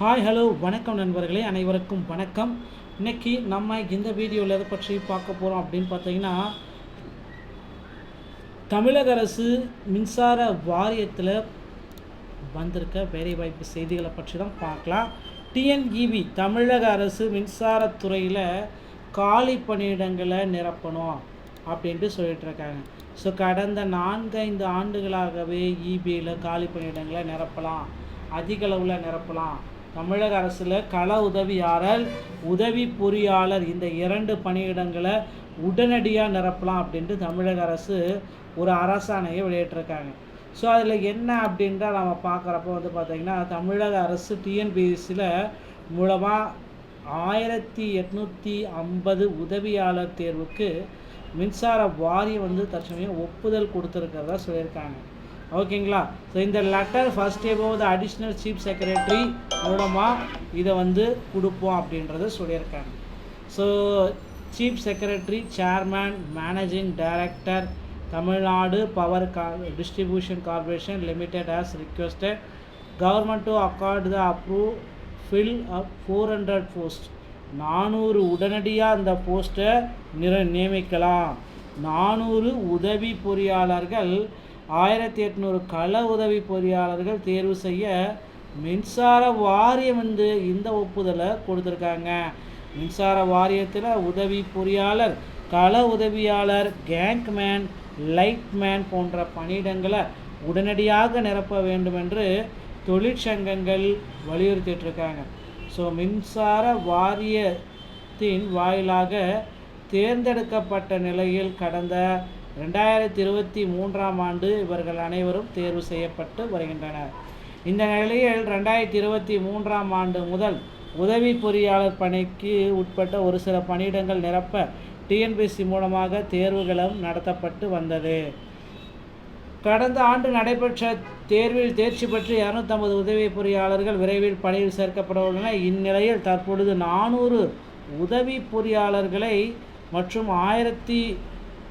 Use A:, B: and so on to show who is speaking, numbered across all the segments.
A: Hi hello வணக்கம் நண்பர்களே அனைவருக்கும் வணக்கம். இன்றைக்கி நம்ம இந்த வீடியோவில் எதை பற்றி பார்க்க போகிறோம் அப்படின்னு பார்த்தீங்கன்னா தமிழக அரசு மின்சார வாரியத்தில் வந்திருக்க வேலைவாய்ப்பு செய்திகளை பற்றி தான் பார்க்கலாம். டிஎன்இபி தமிழக அரசு மின்சாரத்துறையில் காலி பணியிடங்களை நிரப்பணும் அப்படின்ட்டு சொல்லிட்டு இருக்காங்க. ஸோ கடந்த நான்கைந்து ஆண்டுகளாகவே இபியில் காலி பணியிடங்களை நிரப்பலாம் அதிக அளவில் நிரப்பலாம். தமிழக அரசில் கள உதவியாளர் உதவி பொறியாளர் இந்த இரண்டு பணியிடங்களை உடனடியாக நிரப்பலாம் அப்படின்ட்டு தமிழக அரசு ஒரு அரசாணையை வெளியிட்டிருக்காங்க. ஸோ அதில் என்ன அப்படின்றா நம்ம பார்க்குறப்ப வந்து பார்த்திங்கன்னா தமிழக அரசு டிஎன்பிஎஸ்சியில் மூலமாக ஆயிரத்தி எட்நூற்றி ஐம்பது உதவியாளர் தேர்வுக்கு மின்சார வாரியம் வந்து தற்சமயம் ஒப்புதல் கொடுத்துருக்கிறதா சொல்லியிருக்காங்க. ஓகேங்களா? ஸோ இந்த letter first above the additional chief secretary மூலமாக இதை வந்து கொடுப்போம் அப்படின்றத சொல்லியிருக்காங்க. So chief secretary chairman managing director Tamil Nadu power கா distribution corporation limited as requested government to accord the approve fill up four hundred post நானூறு உடனடியாக அந்த போஸ்ட்டை நிர நியமிக்கலாம். நானூறு உதவி பொறியாளர்கள் ஆயிரத்தி எட்நூறு கள உதவி பொறியாளர்கள் தேர்வு செய்ய மின்சார வாரியம் வந்து இந்த ஒப்புதலை கொடுத்துருக்காங்க. மின்சார வாரியத்தில் உதவி பொறியாளர் கள உதவியாளர் கேங்க்மேன் லைட்மேன் போன்ற பணியிடங்களை உடனடியாக நிரப்ப வேண்டும் என்று தொழிற்சங்கங்கள் வலியுறுத்திட்டு இருக்காங்க ஸோ மின்சார வாரியத்தின் வாயிலாக தேர்ந்தெடுக்கப்பட்ட நிலையில் கடந்த ரெண்டாயிரத்தி இருபத்தி மூன்றாம் ஆண்டு இவர்கள் அனைவரும் தேர்வு செய்யப்பட்டு வருகின்றனர். இந்த நிலையில் ரெண்டாயிரத்தி இருபத்தி மூன்றாம் ஆண்டு முதல் உதவி பொறியாளர் பணிக்கு உட்பட்ட ஒரு சில பணியிடங்கள் நிரப்ப டிஎன்பிசி மூலமாக தேர்வுகளும் நடத்தப்பட்டு வந்தது. கடந்த ஆண்டு நடைபெற்ற தேர்வில் தேர்ச்சி பெற்று இரநூத்தம்பது உதவி பொறியாளர்கள் விரைவில் பணியில் சேர்க்கப்பட உள்ளன இந்நிலையில் தற்பொழுது நானூறு உதவி பொறியாளர்களை மற்றும் ஆயிரத்தி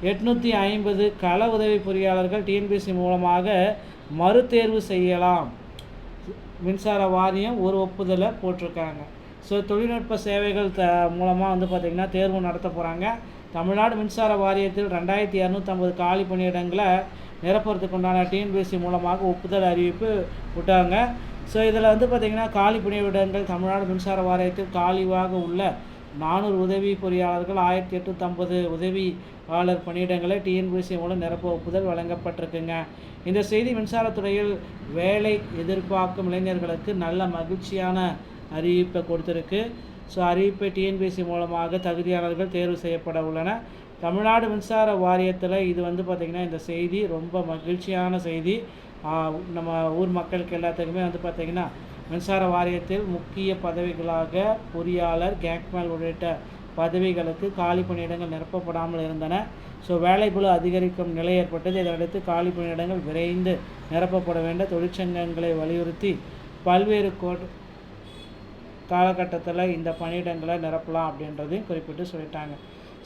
A: எட்நூற்றி ஐம்பது கள உதவி பொறியாளர்கள் டிஎன்பிசி மூலமாக மறுதேர்வு செய்யலாம். மின்சார வாரியம் ஒரு ஒப்புதலை போட்டிருக்காங்க. ஸோ தொழில்நுட்ப சேவைகள் த மூலமாக வந்து பார்த்திங்கன்னா தேர்வு நடத்த போகிறாங்க தமிழ்நாடு மின்சார வாரியத்தில் ரெண்டாயிரத்தி இரநூத்தம்பது காலி பணியிடங்களை நிரப்புறதுக்கு உண்டான டிஎன்பிஎஸ்சி மூலமாக ஒப்புதல் அறிவிப்பு விட்டாங்க. ஸோ இதில் வந்து பார்த்திங்கன்னா காலி பணியிடங்கள் தமிழ்நாடு மின்சார வாரியத்தில் காலிவாக உள்ள நானூறு உதவி பொறியாளர்கள் ஆயிரத்தி எட்நூற்றம்பது உதவியாளர் பணியிடங்களை டிஎன்பிஎஸ்சி மூலம் நிரப்ப ஒப்புதல் வழங்கப்பட்டிருக்குங்க. இந்த செய்தி மின்சாரத்துறையில் வேலை எதிர்பார்க்கும் இளைஞர்களுக்கு நல்ல மகிழ்ச்சியான அறிவிப்பை கொடுத்துருக்கு. ஸோ அறிவிப்பை டிஎன்பிஎஸ்சி மூலமாக தகுதியாளர்கள் தேர்வு செய்யப்பட உள்ளன. தமிழ்நாடு மின்சார வாரியத்தில் இது வந்து பார்த்திங்கன்னா இந்த செய்தி ரொம்ப மகிழ்ச்சியான செய்தி. நம்ம ஊர் மக்களுக்கு எல்லாத்துக்குமே வந்து பார்த்திங்கன்னா மின்சார வாரியத்தில் முக்கிய பதவிகளாக பொறியாளர் கேங்க்மேல் உள்ளிட்ட பதவிகளுக்கு காலி பணியிடங்கள் நிரப்பப்படாமல் இருந்தன. ஸோ வேலைப்புழு அதிகரிக்கும் நிலை ஏற்பட்டது. இதனையடுத்து காலி பணியிடங்கள் விரைந்து நிரப்பப்பட வேண்டிய தொழிற்சங்கங்களை வலியுறுத்தி பல்வேறு கோட் காலகட்டத்தில் இந்த பணியிடங்களை நிரப்பலாம் அப்படின்றதையும் குறிப்பிட்டு சொல்லிட்டாங்க.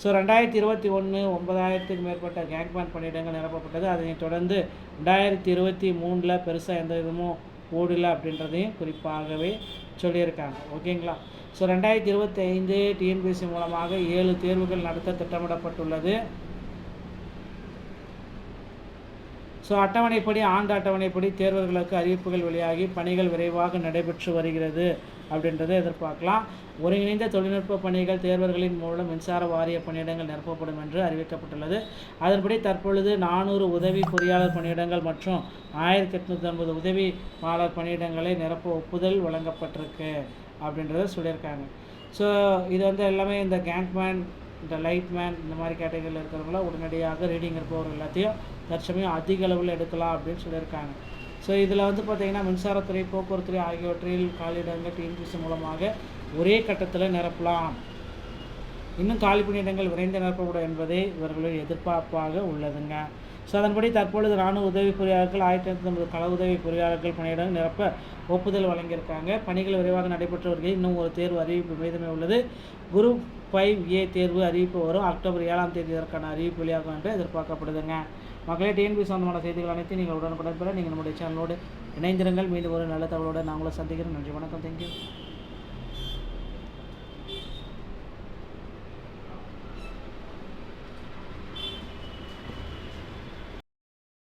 A: ஸோ ரெண்டாயிரத்தி இருபத்தி ஒன்று ஒன்பதாயிரத்துக்கு மேற்பட்ட கேங்க்மேன் பணியிடங்கள் நிரப்பப்பட்டது. அதனைத் தொடர்ந்து ரெண்டாயிரத்தி இருபத்தி மூணில் பெருசாக எந்த விதமும் ஓடல அப்படின்றதையும் குறிப்பாகவே சொல்லியிருக்காங்க. ஓகேங்களா? ஸோ ரெண்டாயிரத்தி இருபத்தி ஐந்து டிஎன்பிஎஸ்சி மூலமாக ஏழு தேர்வுகள் நடத்த திட்டமிடப்பட்டுள்ளது. ஸோ அட்டவணைப்படி ஆண்டு அட்டவணைப்படி தேர்வர்களுக்கு அறிவிப்புகள் வெளியாகி பணிகள் விரைவாக நடைபெற்று வருகிறது அப்படின்றத எதிர்பார்க்கலாம். ஒருங்கிணைந்த தொழில்நுட்ப பணிகள் தேர்வர்களின் மூலம் மின்சார வாரிய பணியிடங்கள் நிரப்பப்படும் என்று அறிவிக்கப்பட்டுள்ளது. அதன்படி தற்பொழுது நானூறு உதவி பொறியாளர் பணியிடங்கள் மற்றும் ஆயிரத்தி எட்நூற்றி ஐம்பது உதவி மாலர் பணியிடங்களை நிரப்ப ஒப்புதல் வழங்கப்பட்டிருக்கு அப்படின்றத சொல்லியிருக்காங்க. ஸோ இது வந்து எல்லாமே இந்த கேங்க்மேன் இந்த லைட்மேன் இந்த மாதிரி கேட்டகரியில் இருக்கிறவங்கள உடனடியாக ரீடிங் இருப்பவர் எல்லாத்தையும் தற்சமயம் அதிக அளவில் எடுக்கலாம் அப்படின்னு சொல்லியிருக்காங்க. ஸோ இதில் வந்து பார்த்திங்கன்னா மின்சாரத்துறை போக்குவரத்துறை ஆகியவற்றில் காலியிடங்கள் டிஎன்பிசி மூலமாக ஒரே கட்டத்தில் நிரப்பலாம். இன்னும் காலி பணியிடங்கள் விரைந்து நிரப்பப்படும் என்பதே இவர்களின் எதிர்பார்ப்பாக உள்ளதுங்க. ஸோ அதன்படி தற்பொழுது ராணுவ உதவி பொறியாளர்கள் ஆயிரத்தி ஐம்பது கள உதவி பொறியாளர்கள் பணியிடம் நிரப்ப ஒப்புதல் வழங்கியிருக்காங்க. பணிகள் விரைவாக நடைபெற்று வருகையில் இன்னும் ஒரு தேர்வு அறிவிப்பு மீதமே உள்ளது. குரூப் ஃபைவ் ஏ தேர்வு அறிவிப்பு வரும். அக்டோபர் ஏழாம் தேதி இதற்கான அறிவிப்பு வெளியாகும் என்று எதிர்பார்க்கப்படுதுங்க. மக்களே டிஎன்பி சொந்தமான செய்திகள் அனைத்தையும் நீங்கள் உடனுக்குடன் பெற நீங்கள் நம்முடைய சேனலோடு இணைந்திருங்கள். மீண்டும் ஒரு நல்ல தகவலோடு நாங்களும் சந்திக்கிறோம். நன்றி வணக்கம். தேங்க்யூ